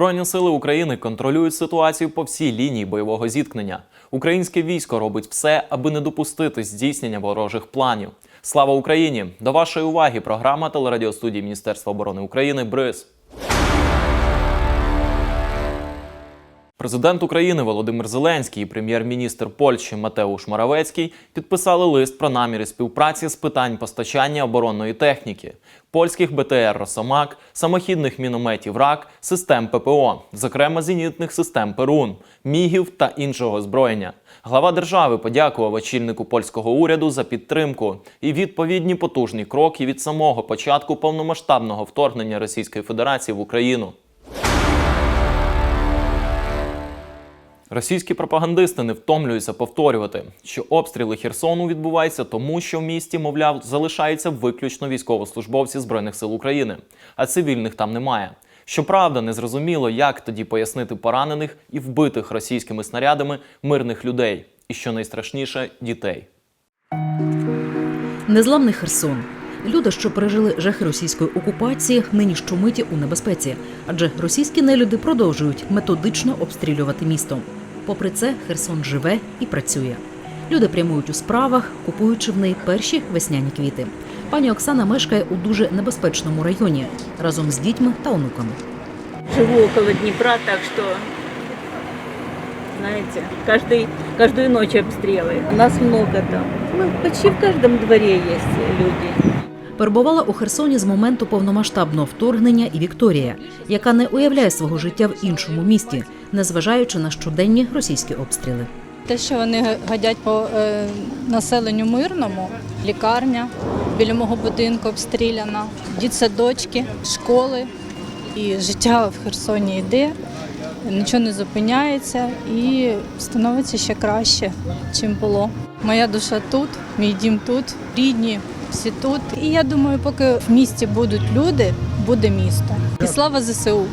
Збройні сили України контролюють ситуацію по всій лінії бойового зіткнення. Українське військо робить все, аби не допустити здійснення ворожих планів. Слава Україні! До вашої уваги програма телерадіостудії Міністерства оборони України БРИЗ. Президент України Володимир Зеленський і прем'єр-міністр Польщі Матеуш Моравецький підписали лист про наміри співпраці з питань постачання оборонної техніки, польських БТР Росомак, самохідних мінометів РАК, систем ППО, зокрема зенітних систем Перун, мігів та іншого озброєння. Глава держави подякував очільнику польського уряду за підтримку і відповідні потужні кроки від самого початку повномасштабного вторгнення Російської Федерації в Україну. Російські пропагандисти не втомлюються повторювати, що обстріли Херсону відбуваються тому, що в місті, мовляв, залишаються виключно військовослужбовці Збройних сил України, а цивільних там немає. Щоправда, незрозуміло, як тоді пояснити поранених і вбитих російськими снарядами мирних людей, і що найстрашніше дітей. Незламний Херсон. Люди, що пережили жахи російської окупації, нині щомиті у небезпеці, адже російські нелюди продовжують методично обстрілювати місто. Попри це, Херсон живе і працює. Люди прямують у справах, купуючи в неї перші весняні квіти. Пані Оксана мешкає у дуже небезпечному районі разом з дітьми та онуками. Живу около Днепра, так что, знаете, каждый, каждую ночь обстрелы. У нас много там. Ну, почти в каждом дворе есть люди. Перебувала у Херсоні з моменту повномасштабного вторгнення і Вікторія, яка не уявляє свого життя в іншому місті, незважаючи на щоденні російські обстріли. Те, що вони гадять по е, населенню мирному, лікарня біля мого будинку обстріляна, дітсадочки, школи. І життя в Херсоні йде, нічого не зупиняється і становиться ще краще, чим було. Моя душа тут, мій дім тут, рідні всі тут. І я думаю, поки в місті будуть люди, буде місто. І слава ЗСУ!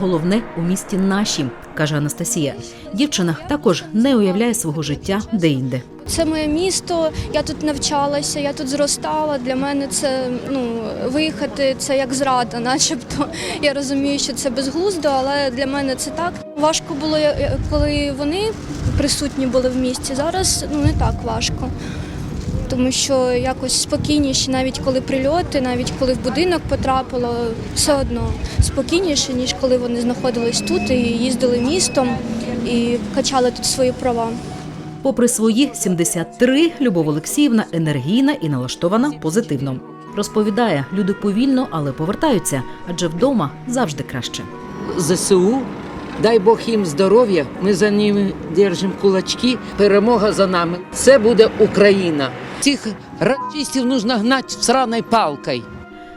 Головне у місті наші, каже Анастасія. Дівчина також не уявляє свого життя де-інде. Це моє місто, я тут навчалася, я тут зростала. Для мене це ну виїхати це як зрада, начебто. Я розумію, що це безглуздо, але для мене це так. Важко було, коли вони присутні були в місті. Зараз ну не так важко. Тому що якось спокійніше, навіть коли прильоти, навіть коли в будинок потрапило, все одно спокійніше, ніж коли вони знаходились тут і їздили містом і качали тут свої права. Попри свої 73, Любов Олексіївна енергійна і налаштована позитивно. Розповідає, люди повільно, але повертаються, адже вдома завжди краще. ЗСУ. Дай Бог їм здоров'я. Ми за ними держимо кулачки. Перемога за нами. Це буде Україна. Цих расистів нужно гнати сраною палкою.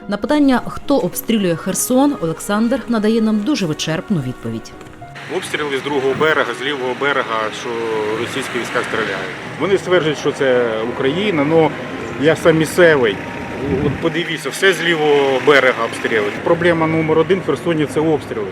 На питання, хто обстрілює Херсон, Олександр надає нам дуже вичерпну відповідь. Обстріли з другого берега, з лівого берега, що російські війська стріляють. Вони стверджують, що це Україна, але я сам місцевий. От подивіться, все з лівого берега обстрілюють. Проблема номер один в Херсоні це обстріли.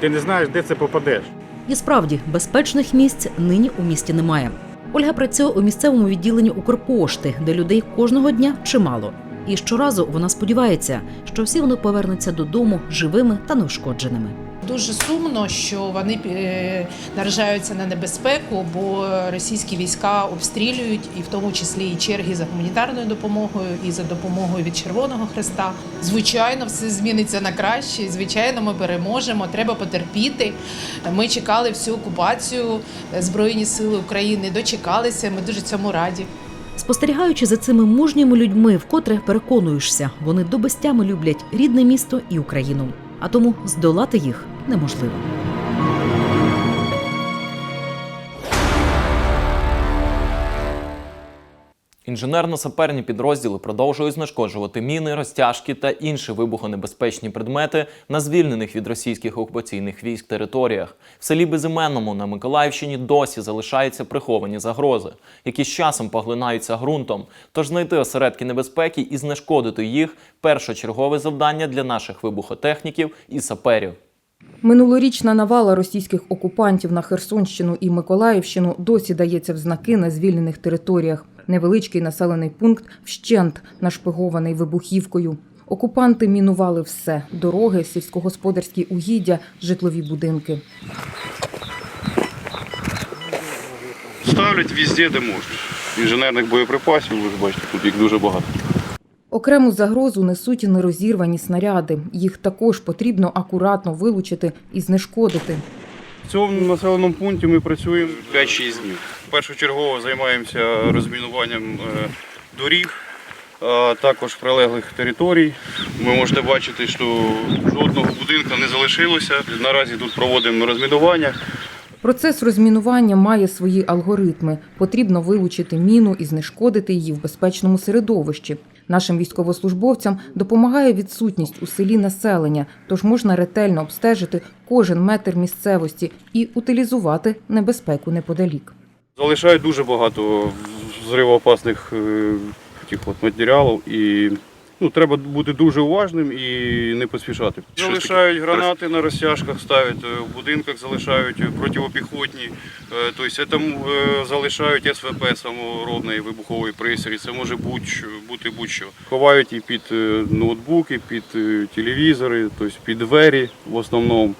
Ти не знаєш, де це попадеш. І справді безпечних місць нині у місті немає. Ольга працює у місцевому відділенні Укрпошти, де людей кожного дня чимало. І щоразу вона сподівається, що всі вони повернуться додому живими та неушкодженими. Дуже сумно, що вони е, наражаються на небезпеку, бо російські війська обстрілюють, і в тому числі і черги за гуманітарною допомогою, і за допомогою від Червоного Хреста. Звичайно, все зміниться на краще. Звичайно, ми переможемо. Треба потерпіти. Ми чекали всю окупацію Збройні Сили України. Дочекалися. Ми дуже цьому раді. Спостерігаючи за цими мужніми людьми, вкотре переконуєшся, вони до безтями люблять рідне місто і Україну, а тому здолати їх неможливо. Інженерно-саперні підрозділи продовжують знешкоджувати міни, розтяжки та інші вибухонебезпечні предмети на звільнених від російських окупаційних військ територіях. В селі Безіменному на Миколаївщині досі залишаються приховані загрози, які з часом поглинаються ґрунтом. Тож знайти осередки небезпеки і знешкодити їх першочергове завдання для наших вибухотехніків і саперів. Минулорічна навала російських окупантів на Херсонщину і Миколаївщину досі дається в знаки на звільнених територіях. Невеличкий населений пункт вщент нашпигований вибухівкою. Окупанти мінували все: дороги, сільськогосподарські угіддя, житлові будинки. Ставлять везде, де можуть. Інженерних боєприпасів, ви ж бачите, тут їх дуже багато. Окрему загрозу несуть нерозірвані снаряди. Їх також потрібно акуратно вилучити і знешкодити. В цьому населеному пункті ми працюємо 5-6 днів. Першочергово займаємося розмінуванням е, доріг, а також прилеглих територій. Ви можете бачити, що жодного будинку не залишилося. Наразі тут проводимо розмінування. Процес розмінування має свої алгоритми. Потрібно вилучити міну і знешкодити її в безпечному середовищі. Нашим військовослужбовцям допомагає відсутність у селі населення, тож можна ретельно обстежити кожен метр місцевості і утилізувати небезпеку неподалік. Залишають дуже багато взривоопасних е, таких от матеріалів і ну, треба бути дуже уважним і не поспішати. Залишають гранати на розтяжках, ставлять е, в будинках, залишають е, противопіхотні, е, тобто там залишають СВП саморобний вибуховий пристрій, це може бути будь-що. Ховають і під ноутбуки, під телевізори, тобто під двері в основному.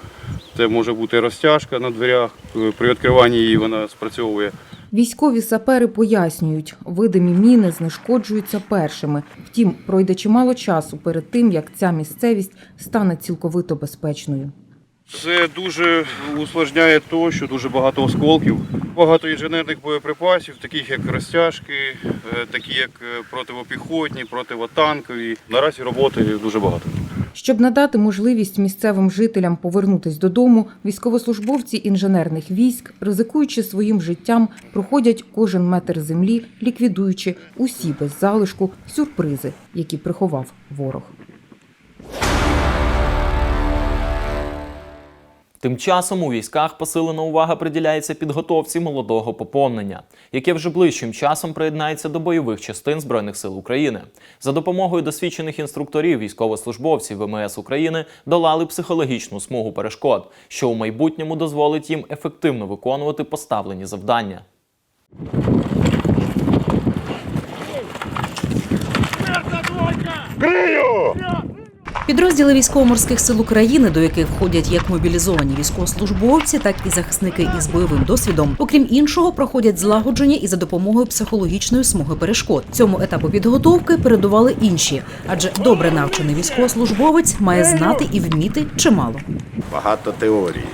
Це може бути розтяжка на дверях. При відкриванні її вона спрацьовує. Військові сапери пояснюють, видимі міни знешкоджуються першими. Втім, пройде чимало часу перед тим, як ця місцевість стане цілковито безпечною. Це дуже усложняє то, що дуже багато осколків, багато інженерних боєприпасів, таких як розтяжки, е, такі як е, противопіхотні, противотанкові. Наразі роботи дуже багато. Щоб надати можливість місцевим жителям повернутись додому, військовослужбовці інженерних військ, ризикуючи своїм життям, проходять кожен метр землі, ліквідуючи усі без залишку сюрпризи, які приховав ворог. Тим часом у військах посилена увага приділяється підготовці молодого поповнення, яке вже ближчим часом приєднається до бойових частин Збройних сил України. За допомогою досвідчених інструкторів військовослужбовці ВМС України долали психологічну смугу перешкод, що у майбутньому дозволить їм ефективно виконувати поставлені завдання. Підрозділи військово-морських сил України, до яких входять як мобілізовані військовослужбовці, так і захисники із бойовим досвідом, окрім іншого, проходять злагодження і за допомогою психологічної смуги перешкод. Цьому етапу підготовки передували інші, адже добре навчений військовослужбовець має знати і вміти чимало. Багато теорії,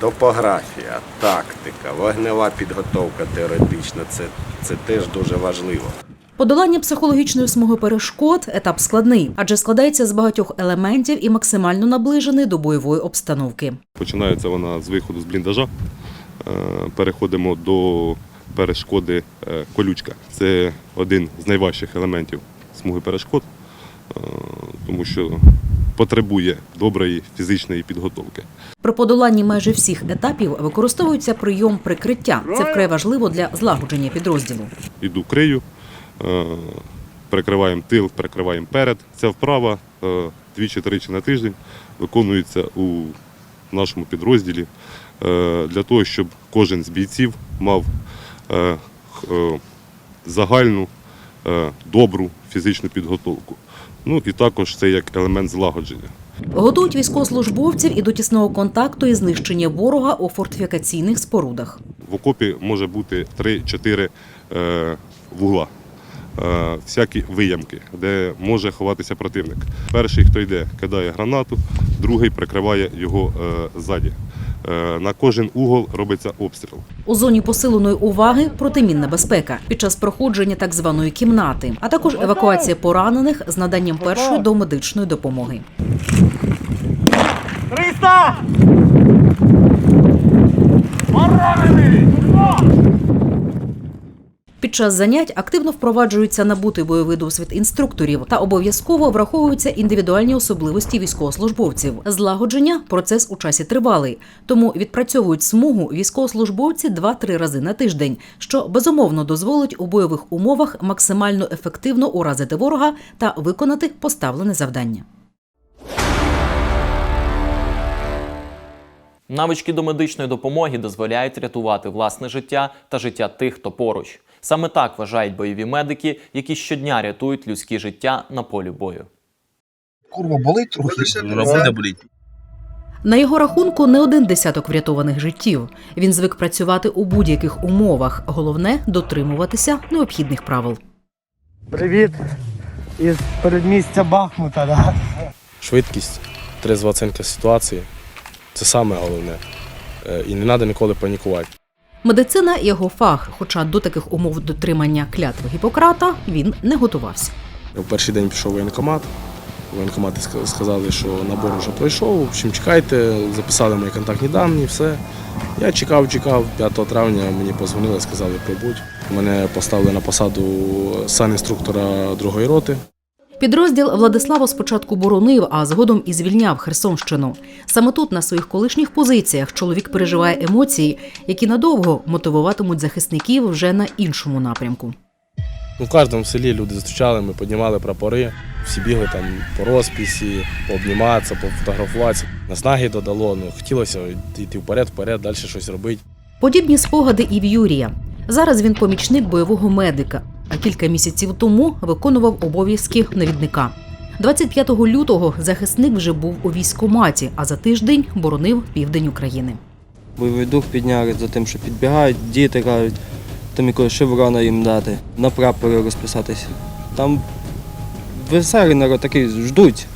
топографія, тактика, вогнева підготовка теоретична це, це теж дуже важливо. Подолання психологічної смуги перешкод етап складний, адже складається з багатьох елементів і максимально наближений до бойової обстановки. Починається вона з виходу з бліндажа. Е, Переходимо до перешкоди е, колючка. Це один з найважчих елементів смуги перешкод, е, тому що потребує доброї фізичної підготовки. При подоланні майже всіх етапів використовується прийом прикриття. Це вкрай важливо для злагодження підрозділу. Іду крию, перекриваємо тил, перекриваємо перед. Ця вправа е, двічі-тричі на тиждень виконується у нашому підрозділі е, для того, щоб кожен з бійців мав е, е, загальну е, добру фізичну підготовку. Ну і також це як елемент злагодження. Готують військовослужбовців і до тісного контакту і знищення ворога у фортифікаційних спорудах. В окопі може бути 3-4 е, вугла, е, всякі виямки, де може ховатися противник. Перший, хто йде, кидає гранату, другий прикриває його е, ззаді. Е, на кожен угол робиться обстріл. У зоні посиленої уваги протимінна безпека під час проходження так званої кімнати, а також евакуація поранених з наданням першої домедичної допомоги. Під час занять активно впроваджується набутий бойовий досвід інструкторів та обов'язково враховуються індивідуальні особливості військовослужбовців. Злагодження процес у часі тривалий, тому відпрацьовують смугу військовослужбовці 2-3 рази на тиждень, що безумовно дозволить у бойових умовах максимально ефективно уразити ворога та виконати поставлене завдання. Навички до медичної допомоги дозволяють рятувати власне життя та життя тих, хто поруч. Саме так вважають бойові медики, які щодня рятують людські життя на полі бою. Курва, болить трохи. Буде боліти. На його рахунку не один десяток врятованих життів. Він звик працювати у будь-яких умовах. Головне дотримуватися необхідних правил. Привіт із передмістя Бахмута. Да? Швидкість, трезва оцінка ситуації це саме головне. Е, І не треба ніколи панікувати. Медицина його фах, хоча до таких умов дотримання клятви Гіппократа він не готувався. В перший день пішов воєнкомат. В воєнкоматі ска- сказали, що набор вже пройшов. В общем, чекайте, записали мої контактні дані, все. Я чекав, чекав. 5 травня мені позвонили, сказали, прибудь. Мене поставили на посаду санінструктора другої роти. Підрозділ Владислава спочатку боронив, а згодом і звільняв Херсонщину. Саме тут, на своїх колишніх позиціях, чоловік переживає емоції, які надовго мотивуватимуть захисників вже на іншому напрямку. В кожному селі люди зустрічали, ми піднімали прапори, всі бігли там по розписі, пообніматися, пофотографуватися. Наснаги додало, ну хотілося йти вперед, вперед, далі щось робити. Подібні спогади і в Юрія. Зараз він помічник бойового медика, а кілька місяців тому виконував обов'язки навідника. 25 лютого захисник вже був у військкоматі, а за тиждень боронив південь України. Бойовий дух підняли за тим, що підбігають, діти кажуть, там якогось шеврона їм дати, на прапори розписатися. Там веселий народ такий ждуть.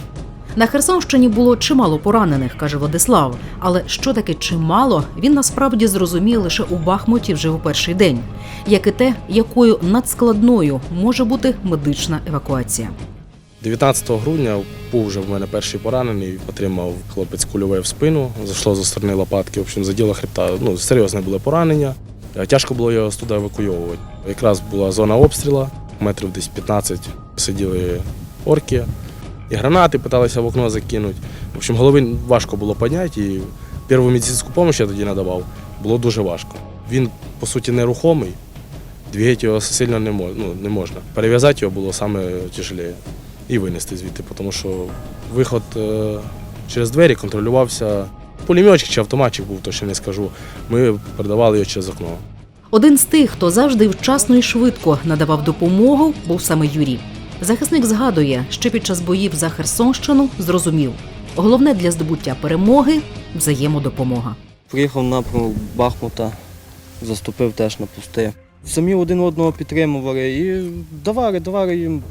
На Херсонщині було чимало поранених, каже Владислав. Але що таке чимало, він насправді зрозумів лише у Бахмуті вже у перший день, як і те, якою надскладною може бути медична евакуація. 19 грудня був вже в мене перший поранений, отримав хлопець кульове в спину, зайшло зі сторони лопатки, в общем, заділо хребта. Ну, серйозне було поранення. Е, Тяжко було його туди евакуйовувати. Якраз була зона обстрілу, метрів десь 15 сиділи орки, і гранати питалися в окно закинути. В общем, голови важко було підняти, і першу медицинську допомогу я тоді надавав, було дуже важко. Він, по суті, нерухомий, двигати його сильно не, мож, ну, не можна. Перев'язати його було саме тяжелее і винести звідти, тому що виход е, через двері контролювався. Пулеметчик чи автоматчик був, точно не скажу. Ми передавали його через окно. Один з тих, хто завжди вчасно і швидко надавав допомогу, був саме Юрій. Захисник згадує, що під час боїв за Херсонщину зрозумів, головне для здобуття перемоги взаємодопомога. Приїхав напрямок Бахмута, заступив теж на пусти. Самі один одного підтримували і давали, давали їм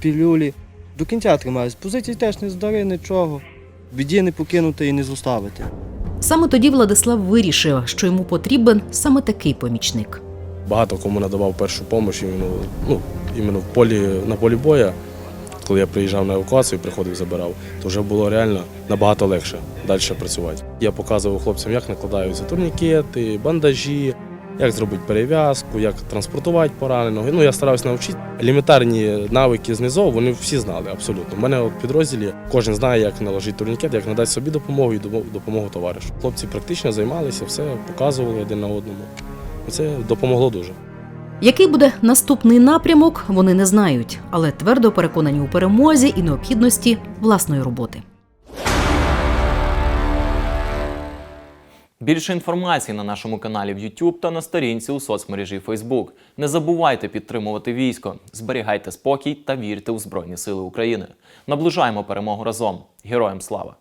пілюлі. До кінця тримались. Позиції теж не здари, нічого. Біді не покинути і не зоставити. Саме тоді Владислав вирішив, що йому потрібен саме такий помічник. Багато кому надавав першу допомогу, іменно, ну, іменно в полі, на полі боя. Коли я приїжджав на евакуацію, приходив, забирав, то вже було реально набагато легше далі працювати. Я показував хлопцям, як накладаються турнікети, бандажі, як зробити перев'язку, як транспортувати пораненого. Ну, я старався навчити. Елементарні навики знизу, вони всі знали абсолютно. У мене в підрозділі кожен знає, як наложити турнікет, як надати собі допомогу і допомогу товаришу. Хлопці практично займалися, все показували один на одному. І Це допомогло дуже. Який буде наступний напрямок, вони не знають, але твердо переконані у перемозі і необхідності власної роботи. Більше інформації на нашому каналі в YouTube та на сторінці у соцмережі Facebook. Не забувайте підтримувати військо, зберігайте спокій та вірте у Збройні Сили України. Наближаємо перемогу разом. Героям слава!